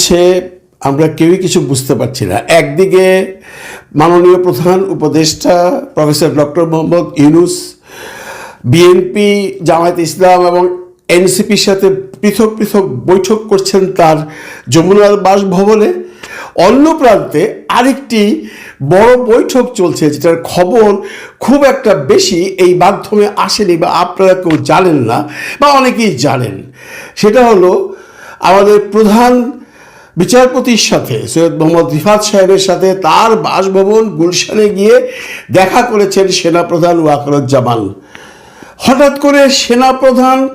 চলছে আমরা কেউই কিছু বুঝতে পারছি না। একদিকে মাননীয় প্রধান উপদেষ্টা professor doctor Mohammad Yunus, BNP, Jamaat Islam এবং এনসিপির সাথে পৃথক পৃথক বৈঠক করছেন তার যমুনার বাসভবনে। অন্য প্রান্তে আরেকটি বড় বৈঠক চলছে, যেটার খবর খুব একটা বেশি এই মাধ্যমে আসেনি বা আপনারা কেউ জানেন না বা অনেকেই জানেন। সেটা হলো আমাদের প্রধান বিচারপতির সাথে, সৈয়দ মোহাম্মদ রিফাত সাহেবের সাথে তার বাসভবন গুলশানে গিয়ে দেখা করেছেন সেনাপ্রধান ওয়াকরুজ্জামান। হঠাৎ করে সেনাপ্রধান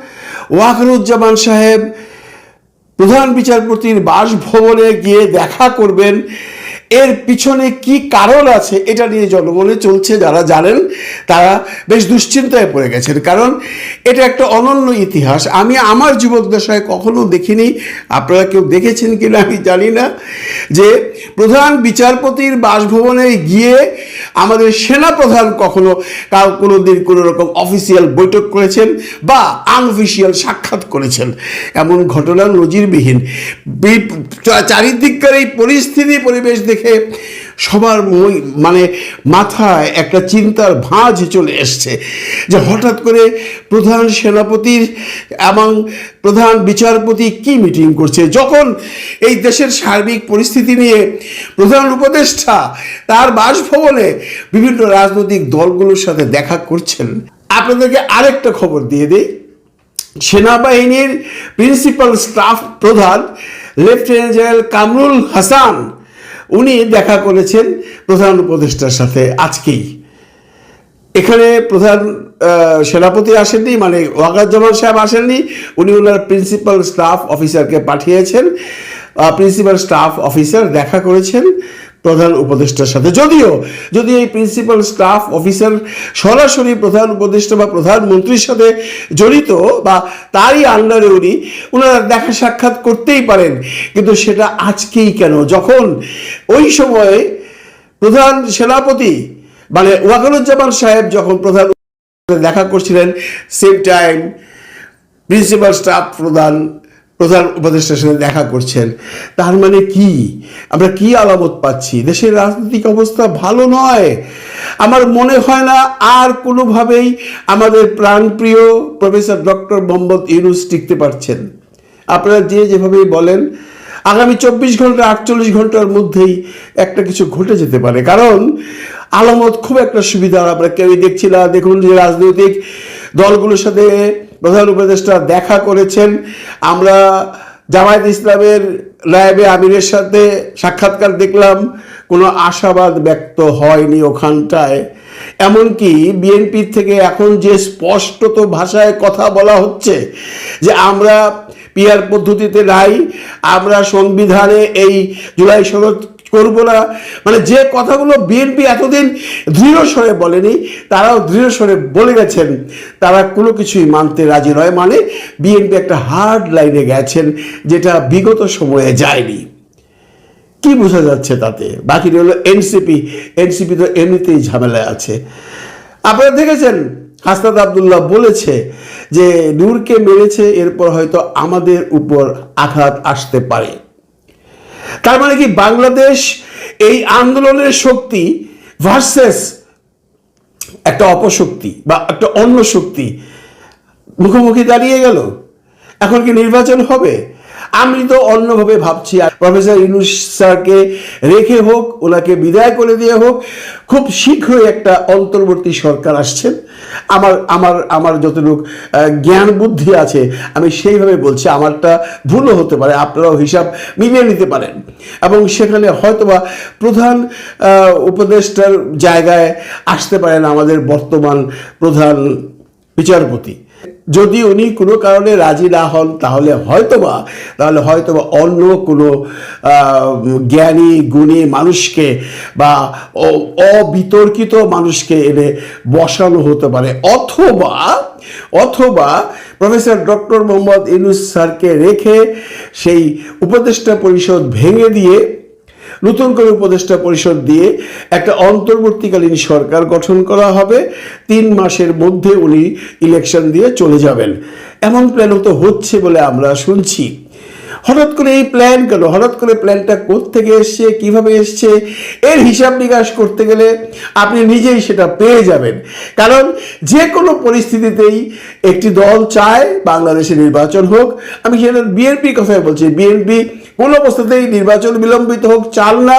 ওয়াকরুজ্জামান সাহেব প্রধান বিচারপতির বাসভবনে গিয়ে দেখা করবেন এর পিছনে কি কারণ আছে এটা নিয়ে জনমনে চলছে, যারা জানেন তারা বেশ দুশ্চিন্তায় পড়ে গেছেন। কারণ এটা একটা অনন্য ইতিহাস। আমি আমার জীবদ্দশায় কখনো দেখিনি, আপনারা কেউ দেখেছেন কিনা আমি জানি না, যে প্রধান বিচারপতির বাসভবনে গিয়ে আমাদের সেনাপ্রধান কখনো কাউ কোনো দিন কোনো রকম অফিসিয়াল বৈঠক করেছেন বা আনঅফিসিয়াল সাক্ষাৎ করেছেন। এমন ঘটনা নজিরবিহীন। চারিদিককার এই পরিস্থিতি, পরিবেশ দেখে সবার মানে মাথায় একটা চিন্তার ভাঁজ চলে এসছে যে হঠাৎ করে প্রধান সেনাপতির এবং প্রধান বিচারপতি কি মিটিং করছে? যখন এই দেশের সার্বিক পরিস্থিতি নিয়ে প্রধান উপদেষ্টা তার বাসভবনে বিভিন্ন রাজনৈতিক দলগুলোর সাথে দেখা করছেন, আপনাদেরকে আরেকটা খবর দিয়ে দিই। সেনাবাহিনীর প্রিন্সিপাল স্টাফ প্রধান লেফটেন্যান্ট জেনারেল কামরুল হাসান উনি দেখা করেছেন প্রধান উপদেষ্টার সাথে আজকেই। এখানে প্রধান সেনাপতি আসেননি মানে ওয়াকাজ্জামান সাহেব আসেননি, উনি ওনার প্রিন্সিপাল স্টাফ অফিসারকে পাঠিয়েছেন। প্রিন্সিপাল স্টাফ অফিসার দেখা করেছেন। প্রধান উপদেষ্টার সাথে। যদিও, যদি এই প্রিন্সিপাল স্টাফ অফিসার সরাসরি প্রধান উপদেষ্টা বা প্রধানমন্ত্রীর সাথে জড়িত বা তারই আন্ডারে উনি ওনারা দেখা সাক্ষাৎ করতেই পারেন। কিন্তু সেটা আজকেই কেন? যখন ওই সময়ে প্রধান সেনাপতি মানে ওয়াকারুজ্জামান সাহেব যখন প্রধান দেখা করছিলেন সেম টাইম প্রিন্সিপাল স্টাফ প্রধান প্রধান উপদেষ্টার সাথে দেখা করছেন। তার মানে কি? আমরা কি আলামত পাচ্ছি? দেশের রাজনৈতিক অবস্থা ভালো নয়। আমার মনে হয় না আর কোনোভাবেই আমাদের প্রাণপ্রিয় প্রফেসর ডক্টর মোহাম্মদ ইউনুস টিকতে পারছেন। আপনারা যে যেভাবেই বলেন, আগামী চব্বিশ ঘণ্টা, আটচল্লিশ ঘণ্টার মধ্যেই একটা কিছু ঘটে যেতে পারে। কারণ আলামত খুব একটা সুবিধা আমরা কেউই দেখছি না। দেখুন যে রাজনৈতিক দলগুলোর সাথে প্রধান উপদেষ্টা দেখা করেছেন। আমরা জামায়াত ইসলামের নায়েবে আমিরের সাথে সাক্ষাৎকার দেখলাম, কোনো আশাবাদ ব্যক্ত হয়নি ওখানটায়। এমনকি বিএনপির থেকে এখন যে স্পষ্টত ভাষায় কথা বলা হচ্ছে, যে আমরা পিয়ার পদ্ধতিতে নাই, আমরা সংবিধানে এই জুলাই সনদ করব না। মানে যে কথাগুলো বিএনপি এতদিন দৃঢ় স্বরে বলেনি, তারাও দৃঢ় স্বরে বলে গেছেন। তারা কোনো কিছুই মানতে রাজি নয়। মানে বিএনপি একটা হার্ড লাইনে গেছেন, যেটা বিগত সময়ে যায়নি। কি বোঝা যাচ্ছে তাতে? বাকি হলো এনসিপি এনসিপি তো এমনিতেই ঝামেলায় আছে। আপনারা দেখেছেন, হাসনাত আবদুল্লাহ বলেছে যে, নূরকে মেরেছে, এরপর হয়তো আমাদের উপর আঘাত আসতে পারে। তার মানে কি বাংলাদেশ এই আন্দোলনের শক্তি ভার্সেস একটা অপশক্তি বা একটা অন্য শক্তি মুখোমুখি দাঁড়িয়ে গেল। এখন কি নির্বাচন হবে? আমি তো অন্যভাবে ভাবছি, আর প্রফেসর ইউনুস স্যারকে রেখে হোক, ওনাকে বিদায় করে দিয়ে হোক, খুব শীঘ্রই একটা অন্তর্বর্তী সরকার আসছেন। আমার আমার আমার যতটুক জ্ঞান বুদ্ধি আছে, আমি সেইভাবে বলছি, আমারটা ভুলও হতে পারে, আপনারাও হিসাব মিলিয়ে নিতে পারেন। এবং সেখানে হয়তোবা প্রধান উপদেষ্টার জায়গায় আসতে পারেন আমাদের বর্তমান প্রধান বিচারপতি। যদি উনি কোনো কারণে রাজি না হন, তাহলে হয়তোবা তাহলে হয়তোবা অন্য কোনো জ্ঞানী, গুণী মানুষকে বা অবিতর্কিত মানুষকে এনে বসানো হতে পারে। অথবা অথবা প্রফেসর ডক্টর মোহাম্মদ ইনুস স্যারকে রেখে সেই উপদেষ্টা পরিষদ ভেঙে দিয়ে নতুন করে উপদেষ্টা পরিষদ দিয়ে একটা অন্তর্বর্তীকালীন সরকার গঠন করা হবে। তিন মাসের মধ্যে উনি ইলেকশন দিয়ে চলে যাবেন। এমন প্ল্যানও তো হচ্ছে বলে আমরা শুনছি। হঠাৎ করে এই প্ল্যান কেন? হঠাৎ করে প্ল্যানটা থেকে এসছে? কীভাবে এসছে? এর হিসাব নিকাশ করতে গেলে আপনি নিজেই সেটা পেয়ে যাবেন। কারণ যে কোনো পরিস্থিতিতেই একটি দল চায় বাংলাদেশে নির্বাচন হোক। আমি সেটা বিএনপির কথাই বলছি। বিএনপি কোনো অবস্থাতেই নির্বাচন বিলম্বিত হোক, চাল না।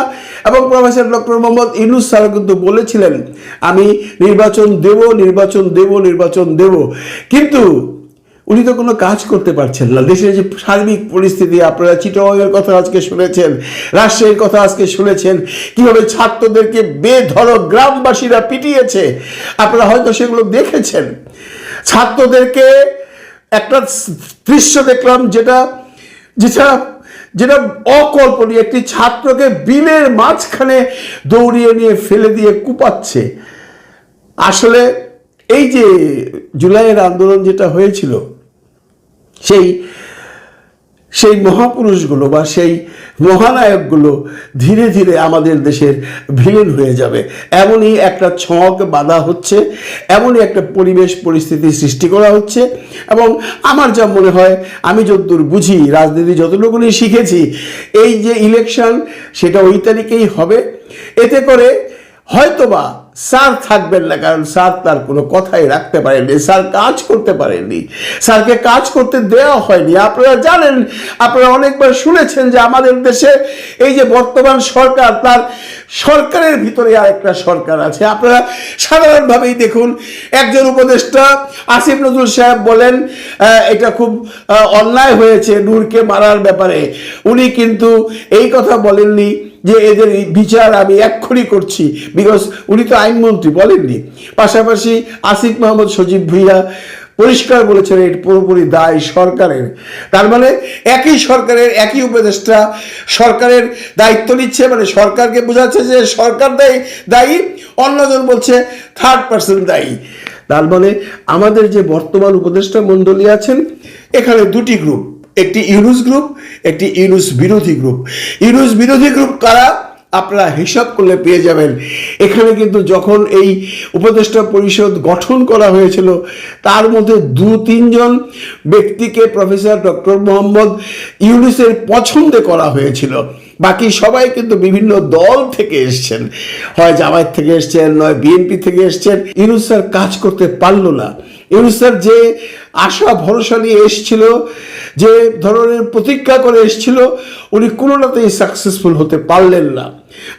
এবং professor doctor Mohammad Yunus sir কিন্তু বলেছিলেন, আমি নির্বাচন দেব নির্বাচন দেব নির্বাচন দেব। কিন্তু উনি তো কোনো কাজ করতে পারছেন না। দেশের যে সার্বিক পরিস্থিতি, আপনারা চিটগের কথা আজকে শুনেছেন, রাজশাহীর কথা আজকে শুনেছেন, কীভাবে ছাত্রদেরকে বেধড়ক গ্রামবাসীরা পিটিয়েছে, আপনারা হয়তো সেগুলো দেখেছেন। ছাত্রদেরকে একটা দৃশ্য দেখলাম, যেটা যেটা যেটা অকল্পনীয়, একটি ছাত্রকে বিলের মাঝখানে দৌড়িয়ে নিয়ে ফেলে দিয়ে কুপাচ্ছে। আসলে এই যে জুলাইয়ের আন্দোলন যেটা হয়েছিল, সেই সেই মহাপুরুষগুলো বা সেই মহানায়কগুলো ধীরে ধীরে আমাদের দেশের ভিলেন হয়ে যাবে। এমনই একটা ছক বাধা হচ্ছে, এমনই একটা পরিবেশ পরিস্থিতি সৃষ্টি করা হচ্ছে এবং আমার যা মনে হয়, আমি যতদূর বুঝি, রাজনীতি যতটুকুনি শিখেছি, এই যে ইলেকশন সেটা ওই তারিখেই হবে। এতে করে হয়তোবা স্যার থাকবেন না, কারণ স্যার তার কোনো কথাই রাখতে পারেননি, স্যার কাজ করতে পারেননি, স্যারকে কাজ করতে দেওয়া হয়নি। আপনারা জানেন, আপনারা অনেকবার শুনেছেন যে আমাদের দেশে এই যে বর্তমান সরকার, তার সরকারের ভিতরে আরেকটা সরকার আছে। আপনারা সাধারণভাবেই দেখুন, একজন উপদেষ্টা আসিফ নজরুল সাহেব বলেন এটা খুব অন্যায় হয়েছে নূরকে মারার ব্যাপারে। উনি কিন্তু এই কথা বলেননি যে এদের বিচার আমি এক্ষুনি করছি। বিকজ উনি তো আইনমন্ত্রী, বলেননি। পাশাপাশি আসিফ মাহমুদ, সজীব ভুইয়া পরিষ্কার বলেছেন এর পুরোপুরি দায় সরকারের। তার মানে একই সরকারের, একই উপদেষ্টা সরকারের দায়িত্ব নিচ্ছে মানে সরকারকে বোঝাচ্ছে যে সরকার দায়ী দায়ী, অন্যজন বলছে থার্ড পার্সন দায়ী। তার মানে আমাদের যে বর্তমান উপদেষ্টা মণ্ডলী আছেন, এখানে দুটি গ্রুপ একটি ইউনুস গ্রুপ, একটি ইউনুস বিরোধী গ্রুপ। ইউনুস বিরোধী গ্রুপ কারা? আপনারা হিসাব করলে পেয়ে যাবেন। এখানে কিন্তু যখন এই উপদেষ্টা পরিষদ গঠন করা হয়েছিল, তার মধ্যে দু, তিনজন ব্যক্তিকে প্রফেসর ডক্টর মোহাম্মদ ইউনুসের পছন্দে করা হয়েছিল। বাকি সবাই কিন্তু বিভিন্ন দল থেকে এসছেন। হয় জামায়াত থেকে এসছেন, নয় বিএনপি থেকে এসছেন। ইউনুস স্যার কাজ করতে পারল না। ইউনুস স্যার যে আশা, ভরসা নিয়ে এসছিল, যে ধরনের প্রতিজ্ঞা করে এসছিল, উনি কোনোটাতেই সাকসেসফুল হতে পারলেন না।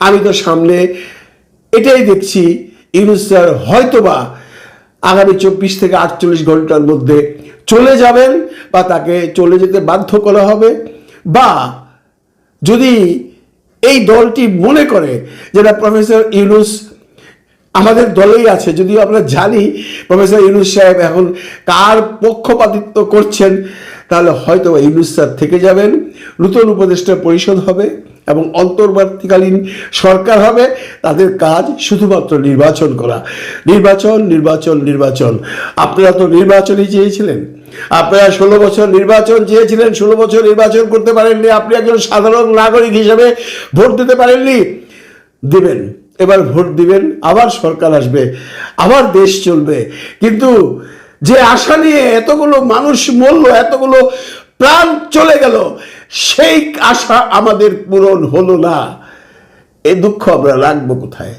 আমি তো সামনে এটাই দেখছি ইউনুস স্যার হয়তোবা আগামী চব্বিশ থেকে আটচল্লিশ ঘণ্টার মধ্যে চলে যাবেন বা তাকে চলে যেতে বাধ্য করা হবে, বা যদি এই দলটি মনে করে যেটা প্রফেসর ইউনুস আমাদের দলেই আছে, যদিও আমরা জানি প্রফেসর ইউনুস সাহেব এখন কার পক্ষপাতিত্ব করছেন, তাহলে হয়তো ইউনুস স্যার থেকে যাবেন, নূতন উপদেষ্টা পরিষদ হবে এবং অন্তর্বর্তীকালীন সরকার হবে, তাদের কাজ শুধুমাত্র নির্বাচন করা। নির্বাচন নির্বাচন নির্বাচন। আপনারা তো নির্বাচনই চেয়েছিলেন। আপনারা ষোলো বছর নির্বাচন চেয়েছিলেন, ষোলো বছর নির্বাচন করতে পারেননি, আপনি একজন সাধারণ নাগরিক হিসেবে ভোট দিতে পারেননি। দিবেন। এবার ভোট দিবেন, আবার সরকার আসবে, আবার দেশ চলবে। কিন্তু যে আশা নিয়ে এতগুলো মানুষ মরল, এতগুলো প্রাণ চলে গেল, সেই আশা আমাদের পূরণ হলো না। এ দুঃখ আমরা রাখব কোথায়?